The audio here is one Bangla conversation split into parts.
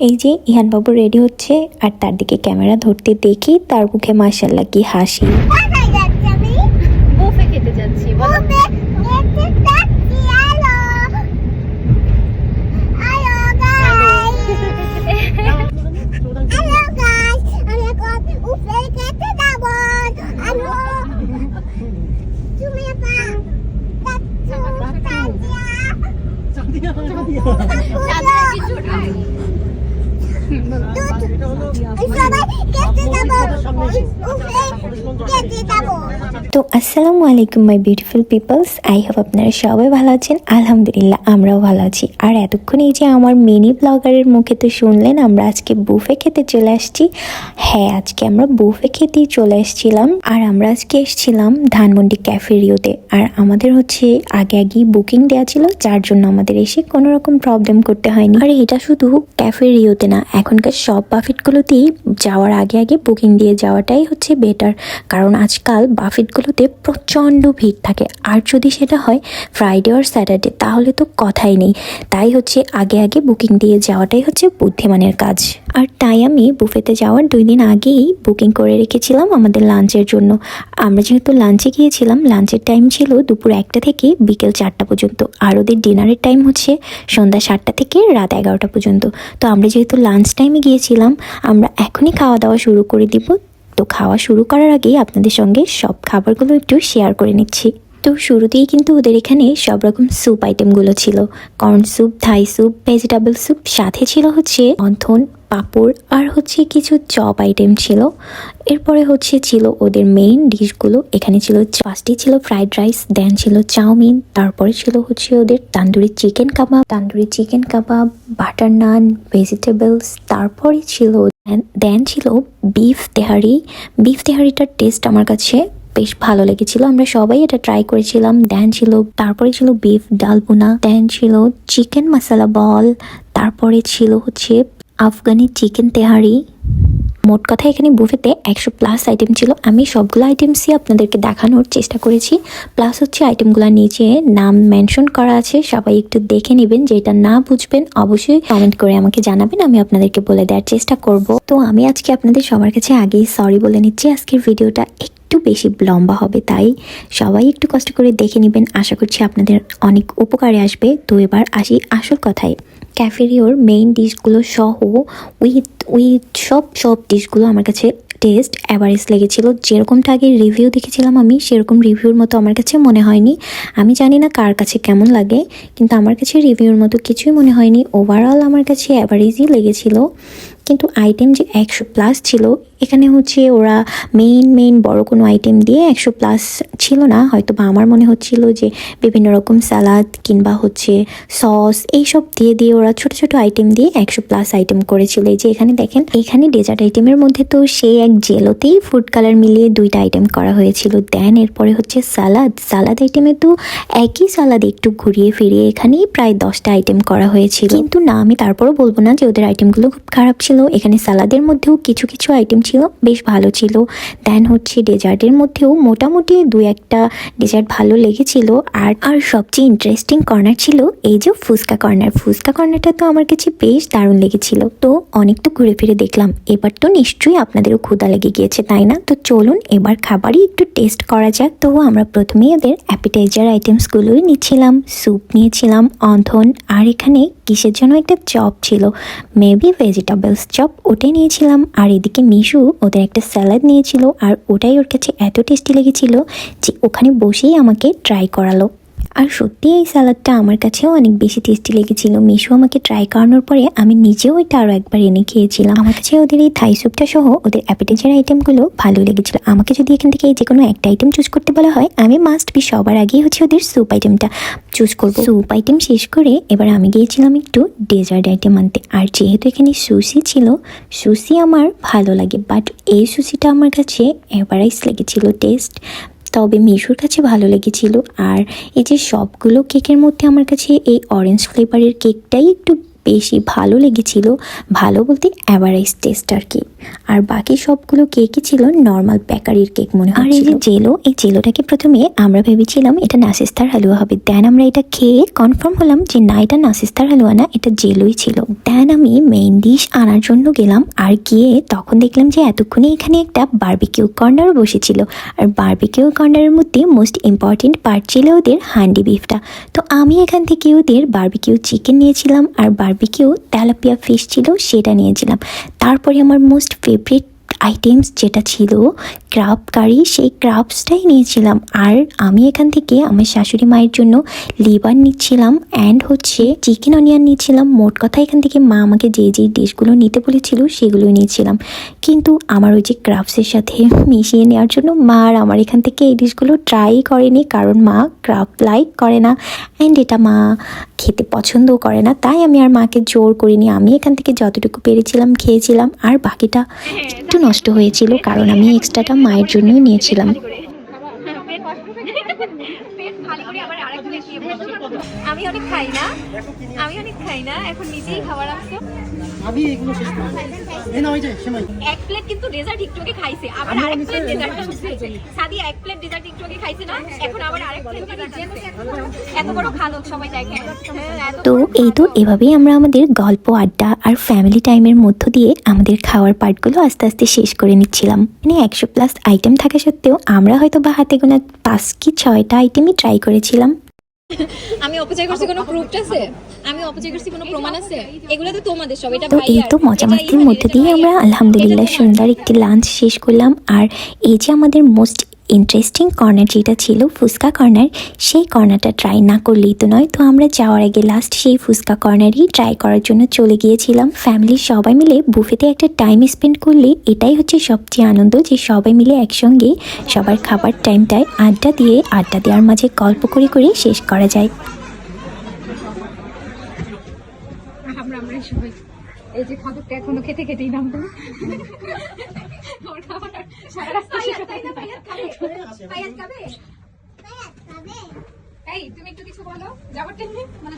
এই যে ইহানবাবু রেডি হচ্ছে আর তার দিকে ক্যামেরা ধরতে দেখি তার মুখে মার্শাল্লাহ কি হাসি। কোথায় যাচ্ছি আমি? তো আসসালামু আলাইকুম my beautiful peoples I hope আপনারা সবাই ভালো আছেন। আলহামদুলিল্লাহ, আমরাও ভালো আছি। আর এতক্ষণ এই যে আমার মিনি ব্লগারের মুখে তো শুনলেন, আমরা আজকে বুফে খেতে চলে আসছি। হ্যাঁ আজকে আমরা বুফে খেতেই চলে এসেছিলাম আর আমরা আজকে এসেছিলাম ধানমন্ডি ক্যাফেরিওতে আর আমাদের হচ্ছে আগে আগেই বুকিং দেওয়া ছিল, যার জন্য আমাদের এসে কোনো রকম প্রবলেম করতে হয়নি। আর এটা শুধু ক্যাফেরিওতে না এখনকার সব বাফেটগুলোতেই যাওয়ার আগে আগে বুকিং দিয়ে যাওয়াটাই হচ্ছে বেটার কারণ আজকাল বাফেটগুলোতে প্রচণ্ড ভিড় থাকে। আর যদি সেটা হয় ফ্রাইডে আর স্যাটারডে তাহলে তো কথাই নেই। তাই হচ্ছে আগে আগে বুকিং দিয়ে যাওয়াটাই হচ্ছে বুদ্ধিমানের কাজ। আর তাই আমি বুফেতে যাওয়ার দুই দিন আগেই বুকিং করে রেখেছিলাম আমাদের লাঞ্চের জন্য। আমরা যেহেতু লাঞ্চে গিয়েছিলাম লাঞ্চের টাইম ছিল দুপুর একটা থেকে বিকেল চারটা পর্যন্ত। আর ওদের ডিনারের টাইম হচ্ছে সন্ধ্যা সাতটা থেকে রাত এগারোটা পর্যন্ত। তো আমরা যেহেতু লাঞ্চ টাইমে গিয়েছিলাম, আমরা এখনই খাওয়া দাওয়া শুরু করে দিব। তো খাওয়া শুরু করার আগেই আপনাদের সঙ্গে সব খাবারগুলো একটু শেয়ার করে নিচ্ছি। তো শুরুতেই কিন্তু ওদের এখানে সব রকম স্যুপ আইটেমগুলো ছিল। Corn soup Thai soup vegetable soup সাথে ছিল হচ্ছে অন্থন পাঁপড় আর হচ্ছে কিছু চপ আইটেম ছিল। এরপরে হচ্ছে ছিল ওদের মেইন ডিশগুলো। এখানে ছিল ফার্স্টে ছিল ফ্রাইড রাইস দেন ছিল চাউমিন, তারপরে ছিল হচ্ছে ওদের tandoori chicken kebab tandoori chicken kebab butter naan vegetables তারপরে ছিল দেন ছিল বিফ তেহারি। বিফ তেহারিটার টেস্ট আমার কাছে বেশ ভালো লেগেছিল। আমরা সবাই এটা ট্রাই করেছিলাম। দেন ছিল, তারপরে ছিল বিফ ডালপুনা দেন ছিল চিকেন মশলা বল তারপরে ছিল হচ্ছে আফগানি চিকেন তেহারি। মোট কথা এখানে বুফেতে একশো প্লাস আইটেম ছিল। আমি সবগুলো আইটেমসই আপনাদেরকে দেখানোর চেষ্টা করেছি। প্লাস হচ্ছে আইটেমগুলোর নিচে নাম মেনশন করা আছে। সবাই একটু দেখে নেবেন, যেটা না বুঝবেন অবশ্যই কমেন্ট করে আমাকে জানাবেন। আমি আপনাদেরকে বলে দেওয়ার চেষ্টা করব। তো আমি আজকে আপনাদের সবার কাছে আগেই সরি বলে নিচ্ছি। আজকের ভিডিওটা একটু বেশি লম্বা হবে, তাই সবাই একটু কষ্ট করে দেখে নেবেন। আশা করছি আপনাদের অনেক উপকারে আসবে। তো এবার আসি আসল কথায়। ক্যাফেরিওর মেইন ডিশগুলো সহ উইথ উইথ সব সব ডিশগুলো আমার কাছে টেস্ট অ্যাভারেজ লেগেছিল। যেরকমটা আগে রিভিউ দেখেছিলাম আমি, সেরকম রিভিউর মতো আমার কাছে মনে হয়নি। আমি জানি না কার কাছে কেমন লাগে, কিন্তু আমার কাছে রিভিউর মতো কিছুই মনে হয়নি। ওভারঅল আমার কাছে অ্যাভারেজই লেগেছিল। কিন্তু আইটেম যে একশো প্লাস ছিল, এখানে হচ্ছে ওরা মেইন মেইন বড় কোনো আইটেম দিয়ে একশো প্লাস ছিল না। হয়তো বা আমার মনে হচ্ছিল যে বিভিন্ন রকম সালাদ কিংবা হচ্ছে সস এইসব দিয়ে দিয়ে ওরা ছোট ছোট আইটেম দিয়ে একশো প্লাস আইটেম করেছিল। এই যে এখানে দেখেন, এখানে ডেজার্ট আইটেমের মধ্যে তো সেই এক জেলোতেই ফুড কালার মিলিয়ে দুইটা আইটেম করা হয়েছিল। দেন এরপরে হচ্ছে সালাদ সালাদ আইটেমে তো একই সালাদ একটু ঘুরিয়ে ফিরিয়ে এখানেই প্রায় দশটা আইটেম করা হয়েছিল। কিন্তু না, আমি তারপরও বলব না যে ওদের আইটেমগুলো খুব খারাপ ছিল। এখানে সালাদের মধ্যেও কিছু কিছু আইটেম ছিল, বেশ ভালো ছিল। দেন হচ্ছে ডেজার্টের মধ্যেও মোটামুটি দু একটা ডেজার্ট ভালো লেগেছিল। আর আর সবচেয়ে ইন্টারেস্টিং কর্নার ছিল এই যে ফুচকা কর্নার ফুচকা কর্নারটা তো আমার কাছে বেশ দারুণ লেগেছিল। তো অনেক তো ঘুরে ফিরে দেখলাম। এবার তো নিশ্চয়ই আপনাদেরও ক্ষুদা লেগে গিয়েছে, তাই না? তো চলুন এবার খাবারই একটু টেস্ট করা যাক। তো আমরা প্রথমেই ওদের অ্যাপিটাইজার আইটেমসগুলোই নিচ্ছিলাম। স্যুপ নিয়েছিলাম, অন্ধন, আর এখানে কিসের জন্য একটা চপ ছিল? মেবি ভেজিটেবলস চপ ওটাই নিয়েছিলাম। আর এদিকে মিশু ওদের একটা স্যালাড নিয়েছিল। আর ওটাই ওর কাছে এত টেস্টি লেগেছিল যে ওখানে বসেই আমাকে ট্রাই করালো। আর সত্যি এই স্যালাডটা আমার কাছেও অনেক বেশি টেস্টি লেগেছিল। মিশু আমাকে ট্রাই করানোর পরে আমি নিজেও এটা আরও একবার এনে খেয়েছিলাম। আমার কাছে ওদের এই থাই স্যুপটা সহ ওদের অ্যাপিটাইজার আইটেমগুলো ভালো লেগেছিল। আমাকে যদি এখান থেকে যে কোনো একটা আইটেম চুজ করতে বলা হয়, আমি মাস্ট বি সবার আগেই হচ্ছে ওদের স্যুপ আইটেমটা চুজ করব। স্যুপ আইটেম শেষ করে এবার আমি গিয়েছিলাম একটু ডেজার্ট আইটেম আনতে। আর যেহেতু এখানে সুশি ছিল সুশি আমার ভালো লাগে বাট এই সুশিটা আমার কাছে এভারাইজ লেগেছিল টেস্ট তবে মিশুর কাছে ভালো লেগেছিল। আর এই যে সবগুলো কেকের মধ্যে আমার কাছে এই অরেঞ্জ ফ্লেভারের কেকটাই একটু বেশি ভালো লেগেছিল ভালো বলতে অ্যাভারেজ টেস্ট আর কি। আর বাকি সবগুলো কেকই ছিল নর্মাল বেকারির কেক মনে হয় আর এই যে জেলো এই জেলোটাকে প্রথমে আমরা ভেবেছিলাম এটা নাসিস্তার হালুয়া হবে। দেন আমরা এটা খেয়ে কনফার্ম হলাম যে না এটা নাসিস্তার হালুয়া না এটা জেলোই ছিল। দেন আমি মেইন ডিশ আনার জন্য গেলাম আর গিয়ে তখন দেখলাম যে এতক্ষণে এখানে একটা বার্বিকিউ কর্নারও বসেছিল। আর বার্বিকিউ কর্নারের মধ্যে মোস্ট ইম্পর্টেন্ট পার্ট ছিল ওদের হান্ডি বিফটা তো আমি এখান থেকে ওদের বার্বিকিউ চিকেন নিয়েছিলাম আর বার্বিকিউ তেলাপিয়া ফিশ ছিল, সেটা নিয়েছিলাম। তারপরে আমার মোস্ট ফেভারিট আইটেমস যেটা ছিল ক্রাব কারি সেই ক্রাবসটাই নিয়েছিলাম। আর আমি এখান থেকে আমার শাশুড়ি মায়ের জন্য লিভার নিচ্ছিলাম অ্যান্ড হচ্ছে চিকেন অনিয়ন নিচ্ছিলাম। মোট কথা এখান থেকে মা আমাকে যে যে ডিশগুলো নিতে বলেছিল সেগুলো নিয়েছিলাম কিন্তু আমার ওই যে ক্রাবসের সাথে মিশিয়ে নেওয়ার জন্য মা আর আমার এখান থেকে এই ডিশগুলো ট্রাই করেনি, কারণ মা ক্রাব লাইক করে না। অ্যান্ড এটা মা খেতে পছন্দও করে না তাই আমি আর মাকে জোর করিনি। আমি এখান থেকে যতটুকু পেরেছিলাম খেয়েছিলাম আর বাকিটা একটু নষ্ট হয়েছিল কারণ আমি এক্সট্রাটা মায়ের জন্যই নিয়েছিলাম পেট খালি করে আবার আরেকজনের দিয়ে বসে। আমি অনেক খাই না। আমি অনেক খাই না এখন নিজেই খাবার আসছো আমি এগুলো শেষ করব এই না ওই যে সেমাই। এক প্লেট কিন্তু ডেজার্ট একটু আগে খাইছে। আবার আরেক প্লেট ডেজার্ট খাইছে। সাদি এক প্লেট ডেজার্ট একটু আগে খাইছে না? এখন আবার আরেক প্লেট এত বড় খালো সবাই দেখে। হ্যাঁ, তো এই তো এভাবেই আমরা আমাদের গল্প আড্ডা আর ফ্যামিলি টাইমের মধ্য দিয়ে আমাদের খাওয়ার পার্টগুলো আস্তে আস্তে শেষ করে নিচ্ছিলাম। মানে একশো প্লাস আইটেম থাকা সত্ত্বেও আমরা হয়তো বা হাতে গোনা পাঁচ কি ছয়টা আইটেমই ট্রাই করেছিলাম। আমি অপচয় করছি কোনো প্রুফ আছে? আমি অপচয় করছি কোনো প্রমাণ আছে? এগুলো তো তোমাদের সব এটা তো এই তো মজা মাস্তির মধ্যে দিয়ে আমরা আলহামদুলিল্লাহ সুন্দর একটি লাঞ্চ শেষ করলাম। আর এই যে আমাদের মোস্ট ইন্টারেস্টিং কর্নার যেটা ছিল, ফুচকা কর্নার সেই কর্নারটা ট্রাই না করলেই তো নয়। তো আমরা যাওয়ার আগে লাস্ট সেই ফুচকা কর্নারই ট্রাই করার জন্য চলে গিয়েছিলাম। ফ্যামিলির সবাই মিলে বুফেতে একটা টাইম স্পেন্ড করলে এটাই হচ্ছে সবচেয়ে আনন্দ যে সবাই মিলে একসঙ্গে সবার খাবার টাইমটায় আড্ডা দিয়ে, আড্ডা দেওয়ার মাঝে গল্প করে করে শেষ করা যায়। আমরা সবাই। এই যে খাবারটা এখনও খেতে খেতেই নাম টাইমে মানে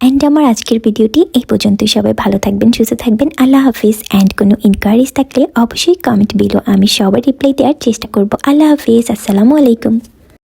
অ্যান্ড আমার আজকের ভিডিওটি এই পর্যন্তই। সবাই ভালো থাকবেন সুস্থ থাকবেন। আল্লাহ হাফিজ। অ্যান্ড কোনো ইনকোয়ারিজ থাকলে অবশ্যই কমেন্ট বিলো আমি সবার রিপ্লাই দেওয়ার চেষ্টা করব। আল্লাহ হাফিজ। আসসালামু আলাইকুম।